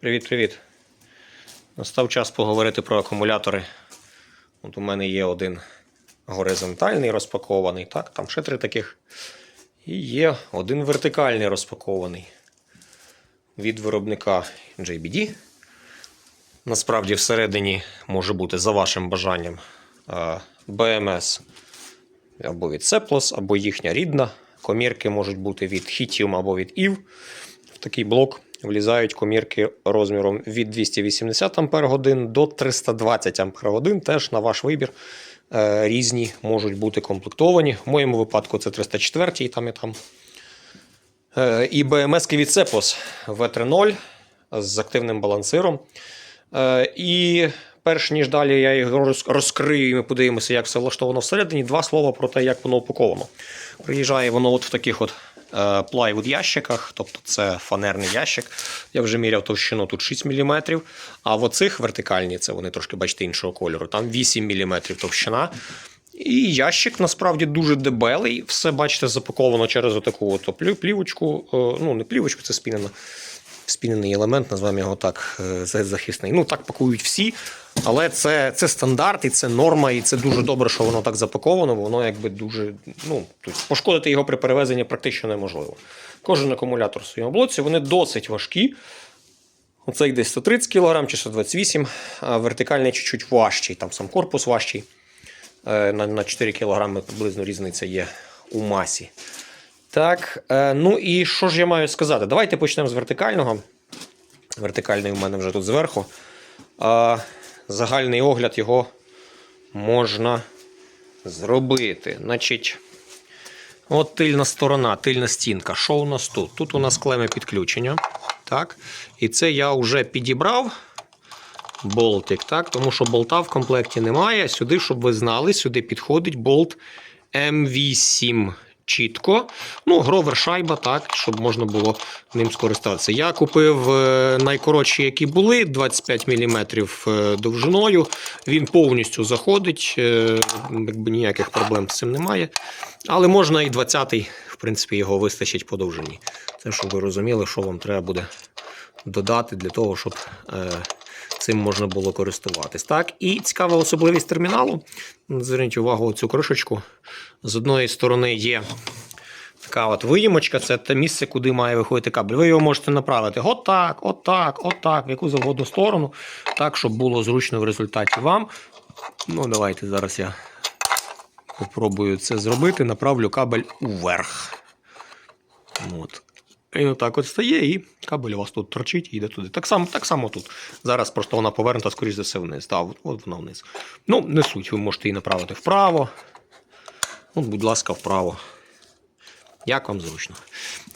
Привіт-привіт. Настав час поговорити про акумулятори. От у мене є один горизонтальний розпакований, так, там ще три таких. І є один вертикальний розпакований від виробника JBD. Насправді, всередині може бути за вашим бажанням е, BMS або від Seplos, або їхня рідна. Комірки можуть бути від Hitium або від EVE. В такий блок влізають комірки розміром від 280 Ах до 320 Ах. Теж на ваш вибір. Е, Різні можуть бути комплектовані. В моєму випадку це 304 і там і там. Е, І BMS від Sepos V30 з активним балансиром. Е, І перш ніж далі я їх розкрию, і ми подивимося, як все влаштовано всередині. Два слова про те, як воно упаковано. Приїжджає воно от в таких от е, плайвуд ящиках, тобто це фанерний ящик. Я вже міряв товщину тут 6 мм. А в оцих вертикальні, це вони трошки, бачите, іншого кольору, там 8 мм товщина. І ящик насправді дуже дебелий. Все, бачите, запаковано через отаку от плівочку. е, Ну, не плівочку, це спінена. Спінений елемент, назвемо його так, е, захисний. Ну, так пакують всі. Але це, це стандарт, і це норма, і це дуже добре, що воно так запаковано. Воно якби дуже. Ну, тобто пошкодити його при перевезенні практично неможливо. Кожен акумулятор в своєму блоці, вони досить важкі. Оцей десь 130 кг чи 128 а вертикальний чуть-чуть важчий, там сам корпус важчий. Е, на 4 кг приблизно різниця є у масі. Так, е, ну і що ж я маю сказати? Давайте почнемо з вертикального. Вертикальний у мене вже тут зверху. Загальний огляд його можна зробити. Значить, от тильна сторона, тильна стінка. Що у нас тут? Тут у нас клеми підключення. Так. І це я вже підібрав болтик, так? тому що болта в комплекті немає. Сюди, щоб ви знали, сюди підходить болт М8 чітко. Ну, гровер шайба, так, щоб можна було ним скористатися. Я купив е, найкоротші, які були, 25 мм довжиною. Він повністю заходить, е, якби ніяких проблем з цим немає. Але можна і 20-й, в принципі, його вистачить по довжині. Це щоб ви розуміли, що вам треба буде додати для того, щоб е, цим можна було користуватись. Так, і цікава особливість терміналу. Зверніть увагу цю кришечку. З одної сторони є така от виїмочка, це те місце, куди має виходити кабель. Ви його можете направити отак, отак, отак, в яку завгодно сторону, так, щоб було зручно в результаті вам. Ну, давайте зараз я попробую це зробити. Направлю кабель уверх. От. Він отак от стає, і кабель у вас тут торчить і йде туди. Так само, так само тут. Зараз просто вона повернута, скоріш за все, вниз. Так, от, от вона вниз. Ну, не суть, ви можете її направити вправо. От, будь ласка, вправо. Як вам зручно.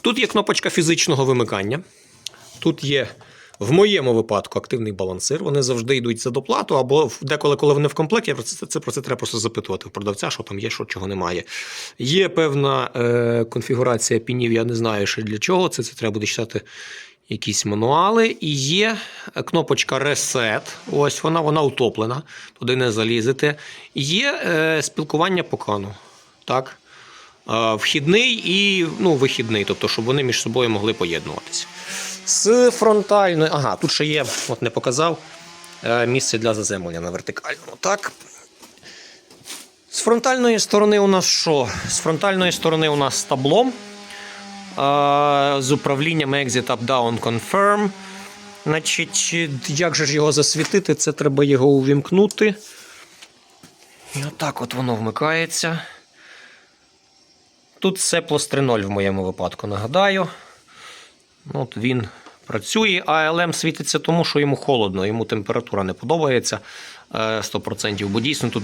Тут є кнопочка фізичного вимикання. Тут є, в моєму випадку, активний балансир. Вони завжди йдуть за доплату, або деколи, коли вони в комплекті, про це, це, про це треба просто запитувати в продавця, що там є, що чого немає. Є певна е, конфігурація пінів, я не знаю, що для чого. Це, це треба буде читати якісь мануали. І є кнопочка Reset. Ось вона, вона утоплена, туди не залізете. Є е, спілкування по кану. Так? Е, Вхідний і ну, вихідний, тобто, щоб вони між собою могли поєднуватися. З фронтальної. Ага, тут ще є, от не показав, е, місце для заземлення на вертикальному. Так. З фронтальної сторони у нас що? З фронтальної сторони у нас табло. е, З управлінням Exit Up Down Confirm. Значить, як же ж його засвітити? Це треба його увімкнути. І отак от воно вмикається. Тут Seplos 3.0 в моєму випадку, нагадаю. Ну, От він працює, а ЛМ світиться тому, що йому холодно, йому температура не подобається е, 100%. Бо дійсно тут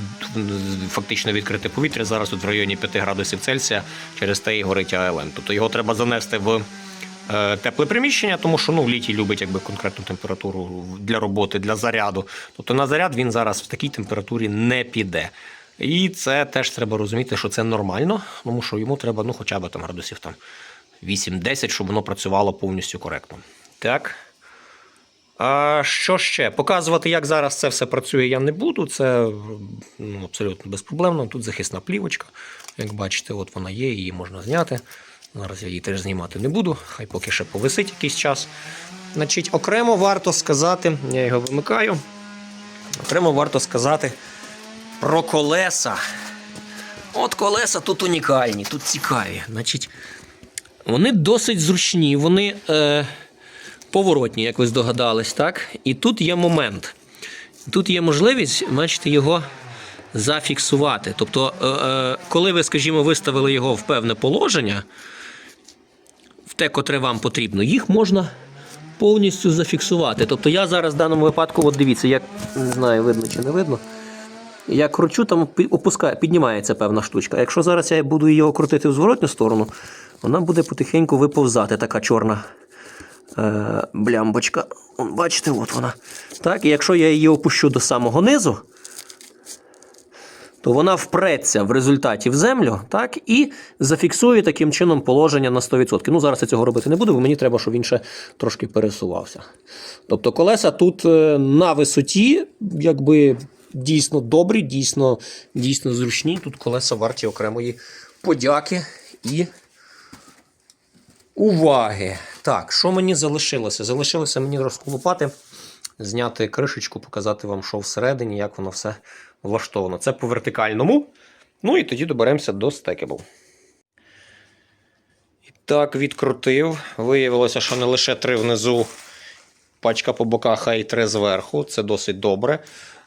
фактично відкрите повітря. Зараз тут в районі 5 градусів Цельсія через те і горить АЛМ. Тобто його треба занести в е, тепле приміщення, тому що ну, літій любить якби, конкретну температуру для роботи, для заряду. Тобто на заряд він зараз в такій температурі не піде. І це теж треба розуміти, що це нормально, тому що йому треба ну, хоча б там градусів там 8-10, щоб воно працювало повністю коректно. Так. А що ще? Показувати, як зараз це все працює, я не буду. Це ну, абсолютно безпроблемно. Тут захисна плівочка. Як бачите, от вона є, її можна зняти. Зараз я її теж знімати не буду, хай поки ще повисить якийсь час. Значить, окремо варто сказати, я його вимикаю. Окремо варто сказати про колеса. От колеса тут унікальні, тут цікаві. Значить, вони досить зручні, вони е, поворотні, як ви здогадались, так? І тут є момент. Тут є можливість, бачите, його зафіксувати. Тобто, е, е, коли ви, скажімо, виставили його в певне положення, в те, котре вам потрібно, їх можна повністю зафіксувати. Тобто я зараз в даному випадку, от дивіться, як не знаю, видно чи не видно. Я кручу, там опускає, піднімається певна штучка. Якщо зараз я буду її крутити в зворотню сторону, вона буде потихеньку виповзати, така чорна е, блямбочка. Бачите, от вона. Так, і якщо я її опущу до самого низу, то вона впреться в результаті в землю, так, і зафіксує таким чином положення на 100%. Ну, зараз я цього робити не буду, бо мені треба, щоб він ще трошки пересувався. Тобто колеса тут е, на висоті, якби дійсно добрі, дійсно, дійсно зручні. Тут колеса варті окремої подяки і уваги. Так, що мені залишилося? Залишилося мені розколупати, зняти кришечку, показати вам, що всередині, як воно все влаштовано. Це по вертикальному. Ну і тоді доберемося до стекебл. І так, відкрутив. Виявилося, що не лише три внизу, пачка по боках, а й три зверху. Це досить добре.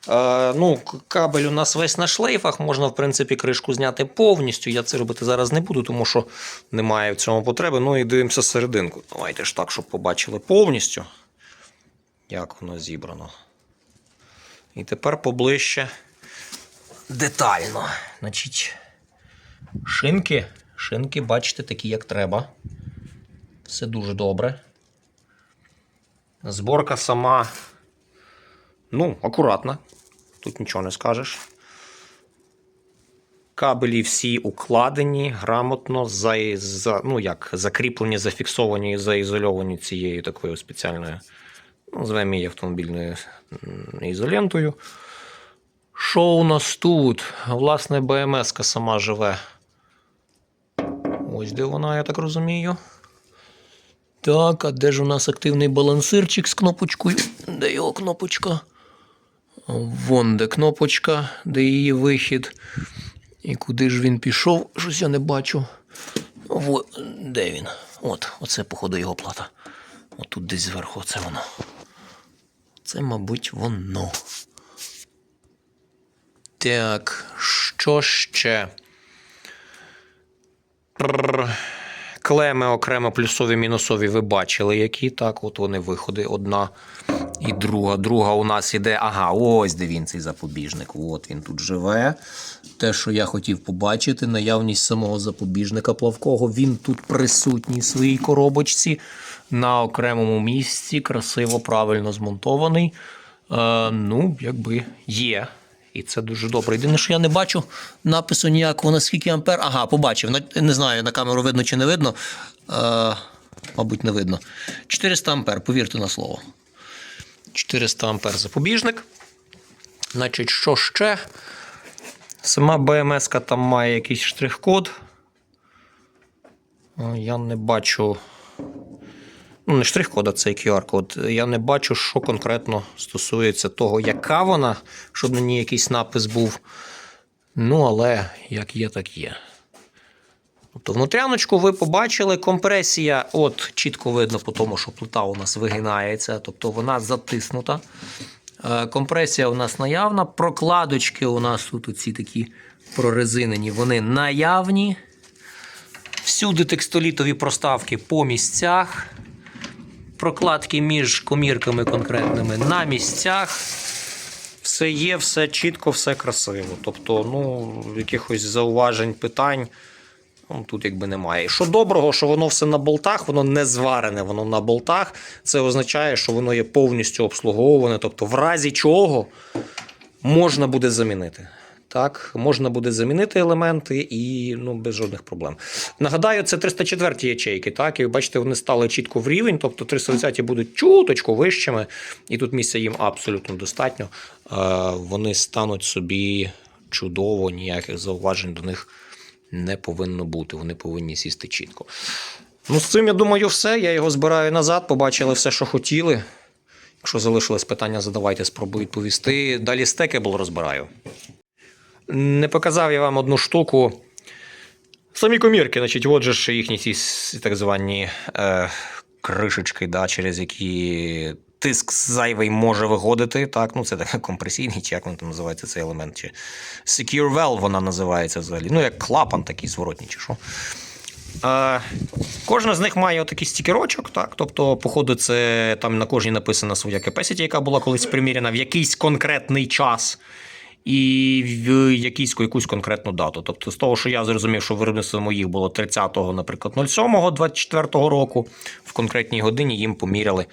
Е, ну, кабель у нас весь на шлейфах. Можна, в принципі, кришку зняти повністю. Я це робити зараз не буду, тому що немає в цьому потреби. Ну і дивимося серединку. Давайте ж так, щоб побачили повністю, як воно зібрано. І тепер поближче детально. Значить, шинки, шинки, бачите, такі, як треба. Все дуже добре. Зборка сама, ну, акуратна. Тут нічого не скажеш. Кабелі всі укладені грамотно, за, за, ну як, закріплені, зафіксовані і заізольовані цією такою спеціальною, ну, називаємо її автомобільною ізолентою. Що у нас тут? Власне, БМС-ка сама живе. Ось де вона, я так розумію. Так, а де ж у нас активний балансирчик з кнопочкою? Де його кнопочка? Вон де кнопочка, де її вихід. І куди ж він пішов? Щось я не бачу. Во, де він? От, оце, походу, його плата. Отут десь зверху, це воно. Це, мабуть, воно. Так, що ще? Клеми окремо плюсові, мінусові ви бачили, які так, от вони виходи. Одна і друга. Друга у нас іде. Ага, ось де він цей запобіжник. От він тут живе. Те, що я хотів побачити, наявність самого запобіжника плавкого. Він тут присутній своїй коробочці на окремому місці, красиво, правильно змонтований. Е, ну, якби є. І це дуже добре. Єдине, що я не бачу напису ніякого, наскільки ампер. Ага, побачив. Не знаю, на камеру видно чи не видно. Е, мабуть, не видно. 400 ампер, повірте на слово. 400 ампер запобіжник. Значить, що ще? Сама БМС там має якийсь штрих-код. Е, Я не бачу. Ну, не штрих-код, а цей QR-код. Я не бачу, що конкретно стосується того, яка вона, щоб на ній якийсь напис був. Ну, але як є, так є. Тобто внутряночку ви побачили, компресія, от чітко видно по тому, що плита у нас вигинається, тобто вона затиснута. Е, Компресія у нас наявна. Прокладочки у нас тут оці такі прорезинені, вони наявні. Всюди текстолітові проставки по місцях. Прокладки між комірками конкретними на місцях. Все є, все чітко, все красиво. Тобто, ну, якихось зауважень, питань. Ну, тут якби немає. І Що доброго, що воно все на болтах, воно не зварене, воно на болтах. Це означає, що воно є повністю обслуговуване. Тобто, в разі чого можна буде замінити. Так, можна буде замінити елементи і ну, без жодних проблем. Нагадаю, це 304 ячейки, так, і бачите, вони стали чітко в рівень, тобто 330 будуть чуточку вищими, і тут місця їм абсолютно достатньо. Е, Вони стануть собі чудово, ніяких зауважень до них не повинно бути. Вони повинні сісти чітко. Ну, з цим, я думаю, все. Я його збираю назад, побачили все, що хотіли. Якщо залишилось питання, задавайте, спробую відповісти. Далі стекебл розбираю. Не показав я вам одну штуку. Самі комірки, значить, от же ж їхні ці так звані е, кришечки, да, через які тиск зайвий може виходити. Так, ну це так компресійний, чи як він там називається цей елемент. Чи Secure Valve вона називається взагалі. Ну, як клапан такий зворотній, чи що. Е, кожна з них має отакий стікерочок, так. Тобто, походу, це там на кожній написана своя capacity, яка була колись приміряна в якийсь конкретний час. І в якійсь якусь конкретну дату. Тобто, з того, що я зрозумів, що виробництво моїх було 30-го, наприклад, 07-го 24-го року, в конкретній годині їм поміряли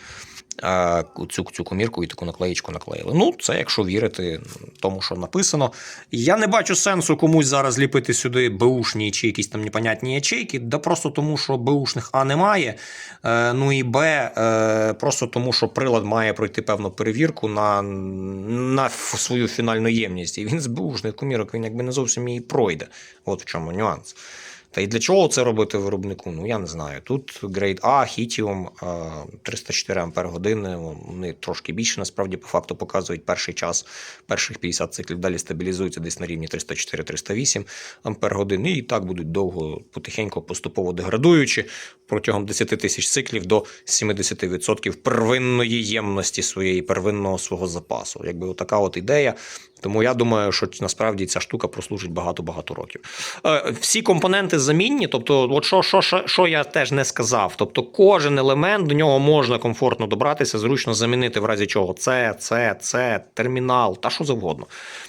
е, цю, цю комірку і таку наклеїчку наклеїли. Ну, це якщо вірити тому, що написано. Я не бачу сенсу комусь зараз ліпити сюди беушні чи якісь там непонятні ячейки, да просто тому, що беушних А немає. Е, ну і Б, е, просто тому, що прилад має пройти певну перевірку на, на свою фінальну ємність. І він з беушних комірок він якби не зовсім її пройде. От в чому нюанс. Та й для чого це робити виробнику? Ну я не знаю. Тут Grade A, Хітіум 304 Ампер години. Вони трошки більше насправді по факту показують перший час, перших 50 циклів далі стабілізуються десь на рівні 304-308 Ампер годин. І так будуть довго, потихеньку, поступово деградуючи протягом 10 тисяч циклів до 70% первинної ємності своєї, первинного свого запасу. Якби отака от ідея. Тому я думаю, що насправді ця штука прослужить багато-багато років. Е, всі компоненти замінні, тобто, от що, що, що, що я теж не сказав. Тобто, кожен елемент до нього можна комфортно добратися, зручно замінити в разі чого. Це, це, це, термінал, та що завгодно.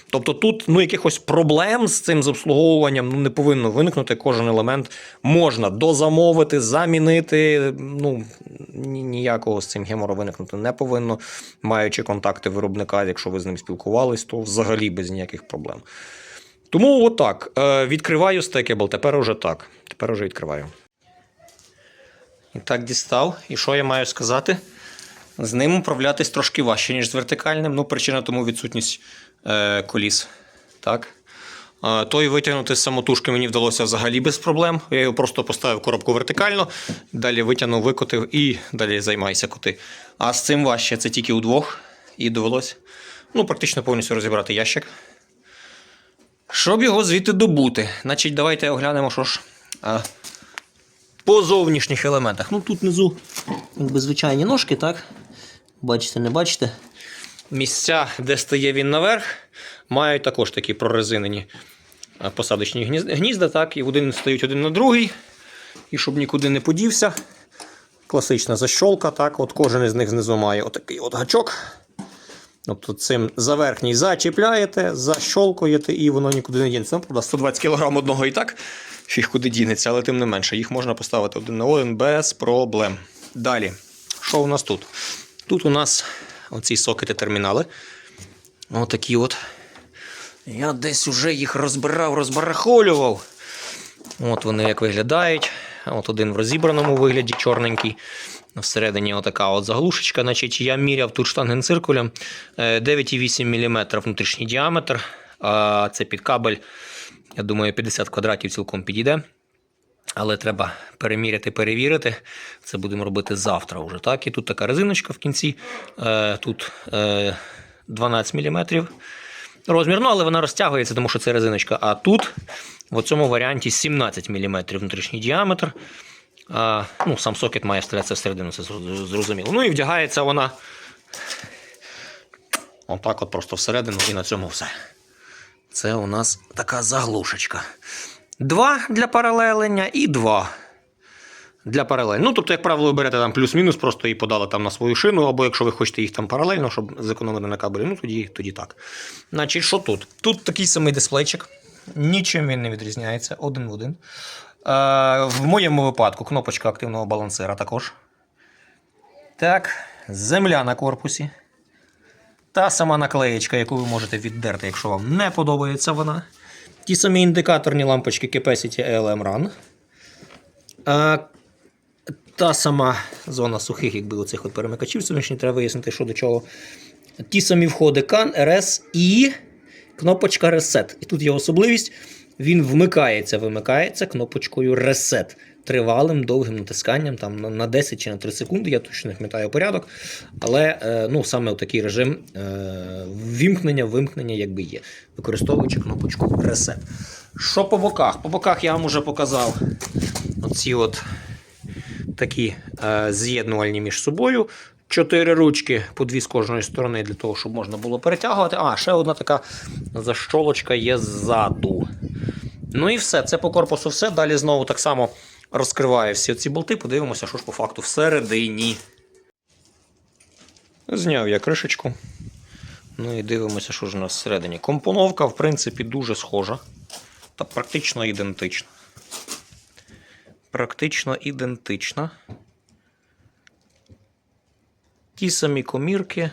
Тобто тут ну, якихось проблем з цим з обслуговуванням ну, не повинно виникнути. Кожен елемент можна дозамовити, замінити. Ну, ніякого з цим гемору виникнути не повинно. Маючи контакти виробника, якщо ви з ним спілкувались, то взагалі без ніяких проблем. Тому отак. Е, відкриваю стекебл. Тепер уже так. Тепер уже відкриваю. І так дістав. І що я маю сказати? З ним управлятись трошки важче, ніж з вертикальним. Ну, причина тому відсутність е, коліс. Так. Е, той витягнути з самотужки мені вдалося взагалі без проблем. Я його просто поставив коробку вертикально, далі витягнув, викотив і далі займайся коти. А з цим важче це тільки удвох. І довелось ну, практично повністю розібрати ящик. Щоб його звідти добути. Значить, давайте оглянемо, що ж. А, по зовнішніх елементах. Ну тут внизу якби звичайні ножки, так? Бачите, не бачите. Місця, де стає він наверх, мають також такі прорезинені посадочні гнізда, так, і один стають один на другий. І щоб нікуди не подівся. Класична защолка, так, от кожен із них знизу має отакий от гачок. Тобто цим за верхній зачіпляєте, защолкуєте, і воно нікуди не дінеться. Ну, правда, 120 кг одного і так фіг куди дінеться, але тим не менше, їх можна поставити один на один без проблем. Далі, що у нас тут? Тут у нас оці сокети термінали. Отакі от. Я десь уже їх розбирав, розбарахолював. От вони як виглядають. От один в розібраному вигляді, чорненький. Всередині отака от заглушечка. Значить, я міряв тут штангенциркулем е, 9,8 мм внутрішній діаметр. А це під кабель, я думаю, 50 квадратів цілком підійде. Але треба переміряти, перевірити. Це будемо робити завтра вже. Так? І тут така резиночка в кінці. Е, Тут е, 12 мм розмір, ну, але вона розтягується, тому що це резиночка. А тут в цьому варіанті 17 мм внутрішній діаметр. А, ну, Сам сокет має вставлятися всередину, це зрозуміло. Ну і вдягається вона отак от просто всередину і на цьому все. Це у нас така заглушечка. Два для паралелення і два для паралель. Ну, тобто, як правило, ви берете там плюс-мінус, просто і подали там на свою шину, або якщо ви хочете їх там паралельно, щоб зекономити на кабелі, ну тоді, тоді так. Значить, що тут? Тут такий самий дисплейчик. Нічим він не відрізняється, один в один. Е, в моєму випадку кнопочка активного балансира також. Так, земля на корпусі. Та сама наклеєчка, яку ви можете віддерти, якщо вам не подобається вона. Ті самі індикаторні лампочки Capacity ALM Run. Та сама зона сухих, якби оцих от перемикачів сонячні, треба вияснити, що до чого. Ті самі входи CAN, RS і кнопочка Reset. І тут є особливість. Він вмикається, вимикається кнопочкою Reset. тривалим довгим натисканням там, на- на 10 чи на 3 секунди, я точно не пам'ятаю порядок. Але е, ну, саме такий режим е, вімкнення, вимкнення якби є, використовуючи кнопочку Reset. Що по боках? По боках я вам вже показав оці от такі е, з'єднувальні між собою. Чотири ручки по дві з кожної сторони для того, щоб можна було перетягувати. А, ще одна така защолочка є ззаду. Ну і все. Це по корпусу все. Далі знову так само розкриваю всі ці болти. Подивимося, що ж по факту всередині. Зняв я кришечку. Ну і дивимося, що ж у нас всередині. Компоновка, в принципі, дуже схожа та практично ідентична. Практично ідентична. Ті самі комірки.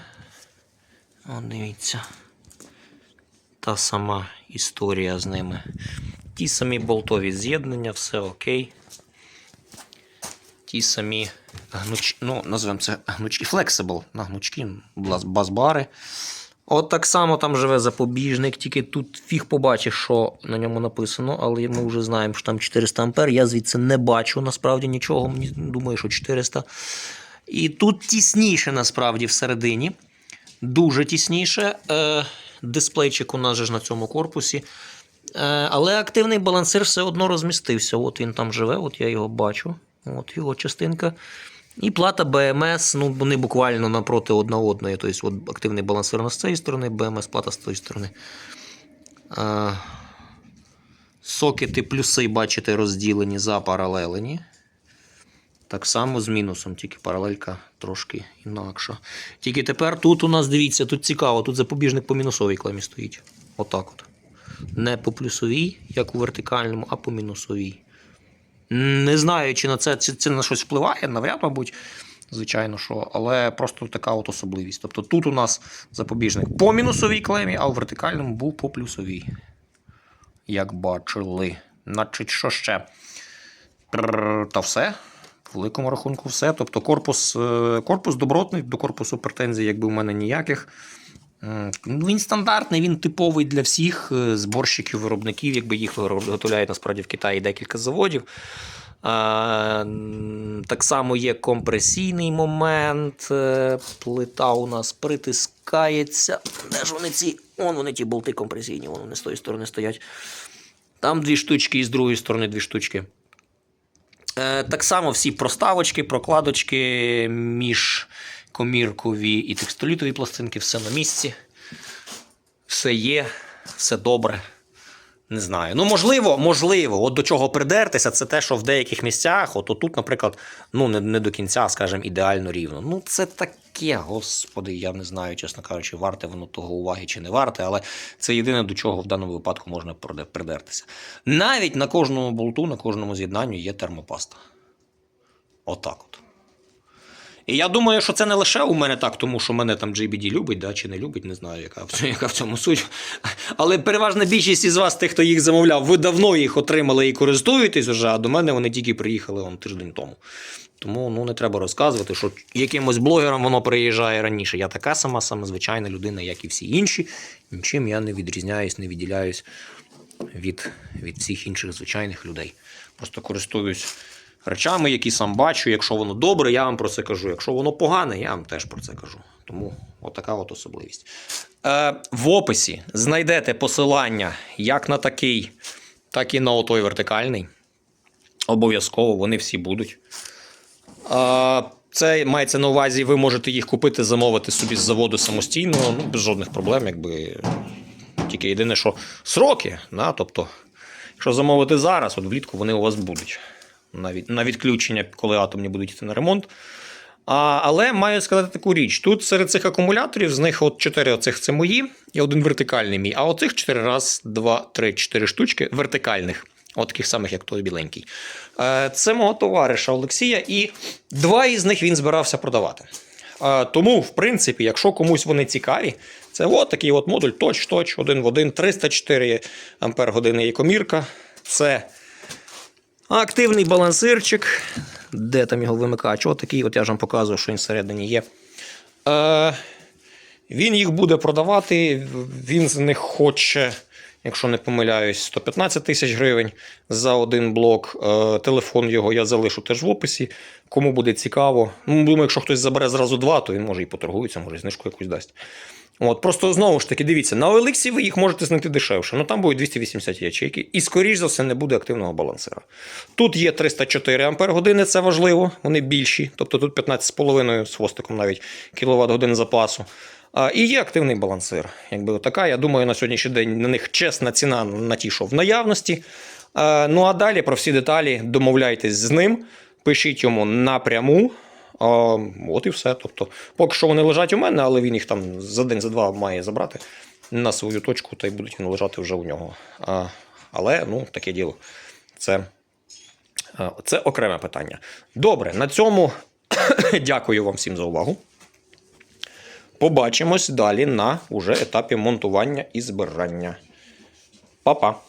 О, дивіться. Та сама історія з ними. Ті самі болтові з'єднання, все окей. Ті самі гнуч... ну, називаємо це гнучки, flexible, на гнучки, баз- базбари. От так само там живе запобіжник, тільки тут фіг побачиш, що на ньому написано, але ми вже знаємо, що там 400 ампер. Я звідси не бачу насправді нічого. Думаю, що 400. І тут тісніше насправді всередині. Дуже тісніше. Е, дисплейчик у нас же ж на цьому корпусі. Е, але активний балансир все одно розмістився. От він там живе, от я його бачу. От його частинка. І плата BMS, ну вони буквально напроти одна одної. Тобто от активний балансир з цієї сторони, BMS плата з тієї сторони. Е, сокети плюси, бачите, розділені запаралелені. Так само з мінусом, тільки паралелька трошки інакша. Тільки тепер тут у нас, дивіться, тут цікаво, тут запобіжник по мінусовій клемі стоїть. Отак от. Не по плюсовій, як у вертикальному, а по мінусовій. Не знаю, чи на це, чи це на щось впливає, навряд, мабуть, звичайно, що, але просто така от особливість. Тобто тут у нас запобіжник по мінусовій клемі, а у вертикальному був по плюсовій. Як бачили. Значить, що ще? Та все. В великому рахунку все. Тобто корпус, е, корпус добротний, до корпусу претензій, якби в мене ніяких. Ну, Він стандартний, він типовий для всіх е, зборщиків, виробників, якби їх виготовляють насправді в Китаї декілька заводів. Так само є компресійний момент. е, Плита у нас притискається. Де ж вони ці? Вон вони ті болти компресійні, вони з тої сторони стоять. Там дві штучки, і з другої сторони дві штучки. Е, Так само всі проставочки, прокладочки між коміркові і текстолітові пластинки, все на місці. Все є, все добре. Не знаю. Ну, можливо, можливо, от до чого придертися, це те, що в деяких місцях, от тут, наприклад, ну не, не до кінця, скажімо, ідеально рівно. Ну, це таке, господи, я не знаю, чесно кажучи, варте воно того уваги чи не варте, але це єдине, до чого в даному випадку можна придертися. Навіть на кожному болту, на кожному з'єднанню є термопаста. Отак от. І я думаю, що це не лише у мене так, тому що мене там JBD любить, да, чи не любить, не знаю, яка, яка в цьому суть. Але переважна більшість із вас, тих, хто їх замовляв, ви давно їх отримали і користуєтесь вже, а до мене вони тільки приїхали он, тиждень тому. Тому ну, не треба розказувати, що якимось блогерам воно приїжджає раніше. Я така сама, сама звичайна людина, як і всі інші. Нічим я не відрізняюсь, не відділяюсь від, від всіх інших звичайних людей. Просто користуюсь речами, які сам бачу. Якщо воно добре, я вам про це кажу. Якщо воно погане, я вам теж про це кажу. Тому отака от особливість. Е, в описі знайдете посилання як на такий, так і на отой вертикальний. Обов'язково вони всі будуть. Е, це мається на увазі, ви можете їх купити, замовити собі з заводу самостійно, ну, без жодних проблем, якби. Тільки єдине, що сроки, да, тобто, якщо замовити зараз, от влітку вони у вас будуть на, від, на відключення, коли атомні будуть йти на ремонт. А, але маю сказати таку річ: тут серед цих акумуляторів, з них от 4 оцих це мої, і один вертикальний мій. А оцих 4 раз, 2, 3, 4 штучки вертикальних. От таких самих, як той біленький. Е, Це мого товариша Олексія, і два із них він збирався продавати. Е, Тому, в принципі, якщо комусь вони цікаві, це от такий от модуль точ-точ, один в один, 304 ампер години є комірка. Це активний балансирчик. Де там його вимикач? От такий, от я ж вам показую, що він всередині є. Е, він їх буде продавати, він з них хоче якщо не помиляюсь, 115 тисяч гривень за один блок. Е, Телефон його я залишу теж в описі. Кому буде цікаво. Ну, думаю, якщо хтось забере зразу два, то він може і поторгується, може знижку якусь дасть. От, просто знову ж таки, дивіться, на OLX ви їх можете знайти дешевше. Ну там будуть 280 ячейки, і, скоріш за все, не буде активного балансира. Тут є 304 Ампер години, це важливо, вони більші, тобто тут 15,5 з хвостиком навіть кіловат годин запасу. А, і є активний балансир. Якби така, я думаю, на сьогоднішній день на них чесна ціна на ті, що в наявності. А, ну а далі про всі деталі домовляйтесь з ним, пишіть йому напряму. А, от і все. Тобто, поки що вони лежать у мене, але він їх там за день, за два має забрати на свою точку, та й будуть вони лежати вже у нього. А, але ну, таке діло. Це, це окреме питання. Добре, на цьому дякую вам всім за увагу. Побачимось далі на уже етапі монтування і збирання. Па-па!